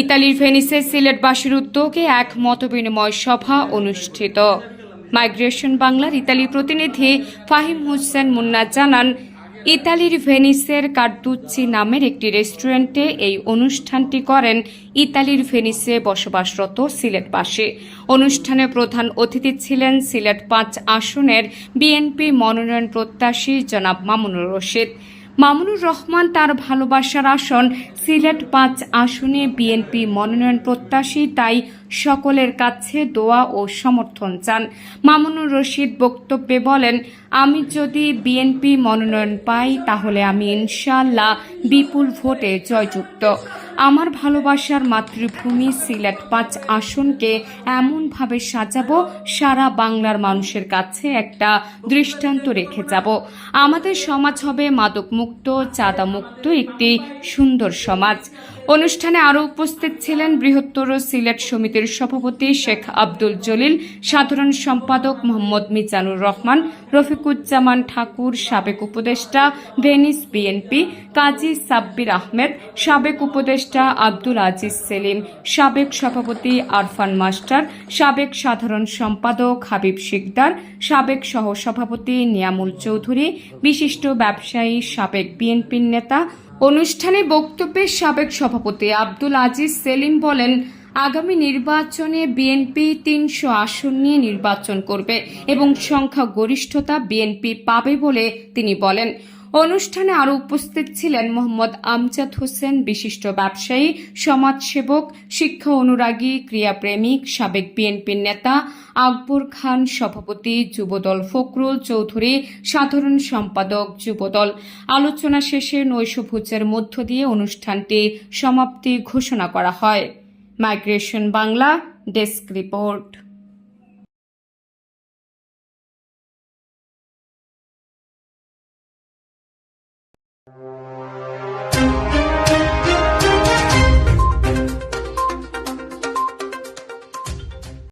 ইতালির ভেনিসে সিলেটবাসীর উদ্যোগে এক মতবিনিময় সভা অনুষ্ঠিত। মাইগ্রেশন বাংলার ইতালির প্রতিনিধি ফাহিম হোসেন মুন্না জানান, ইতালির ভেনিসের কার্দুচ্চি নামের একটি রেস্টুরেন্টে এই অনুষ্ঠানটি করেন ইতালির ভেনিসে বসবাসরত সিলেটবাসী। অনুষ্ঠানে প্রধান অতিথি ছিলেন সিলেট পাঁচ আসনের বিএনপি মনোনয়ন প্রত্যাশী জনাব মামুনুর রশিদ। মামুনুর রহমান তার ভালোবাসার আসন সিলেট পাঁচ আসনে বিএনপি মনোনয়ন প্রত্যাশী, তাই সকলের কাছে দোয়া ও সমর্থন চান। মামুনুর রশিদ বক্তব্যে বলেন, আমি যদি বিএনপি মনোনয়ন পাই, তাহলে আমি ইনশাল্লাহ বিপুল ভোটে জয়যুক্ত। আমার ভালোবাসার মাতৃভূমি সিলেট পাঁচ আসনকে এমনভাবে সাজাবো, সারা বাংলার মানুষের কাছে একটা দৃষ্টান্ত রেখে যাব। আমাদের সমাজ হবে মাদকমুক্ত, চাঁদামুক্ত, একটি সুন্দর সমাজ। অনুষ্ঠানে আরও উপস্থিত ছিলেন বৃহত্তর সিলেট সমিতির সভাপতি শেখ আব্দুল জলিল, সাধারণ সম্পাদক মোহাম্মদ মিজানুর রহমান, রফিকুজ্জামান ঠাকুর, সাবেক উপদেষ্টা ভেনিস বিএনপি, কাজী সাব্বির আহমেদ, সাবেক উপদেষ্টা আব্দুল আজিজ সেলিম, সাবেক সভাপতি আরফান মাস্টার, সাবেক সাধারণ সম্পাদক হাবিব শিকদার, সাবেক সহসভাপতি নিয়ামুল চৌধুরী, বিশিষ্ট ব্যবসায়ী সাবেক বিএনপির নেতা। অনুষ্ঠানে বক্তব্যে সাবেক সভাপতি আব্দুল আজিজ সেলিম বলেন, আগামী নির্বাচনে বিএনপি তিনশো আসন নিয়ে নির্বাচন করবে এবং সংখ্যা গরিষ্ঠতা বিএনপি পাবে বলে তিনি বলেন। অনুষ্ঠানে আরও উপস্থিত ছিলেন মোহাম্মদ আমজাদ হোসেন, বিশিষ্ট ব্যবসায়ী, সমাজসেবক, শিক্ষা অনুরাগী, ক্রিয়াপ্রেমিক, সাবেক বিএনপির নেতা, আকবর খান, সভাপতি, যুবদল ফখরুল চৌধুরী, সাধারণ সম্পাদক যুবদল। আলোচনা শেষে নৈশভোজের মধ্য দিয়ে অনুষ্ঠানটি সমাপ্তি ঘোষণা করা হয়। Migration Bangla, desk report.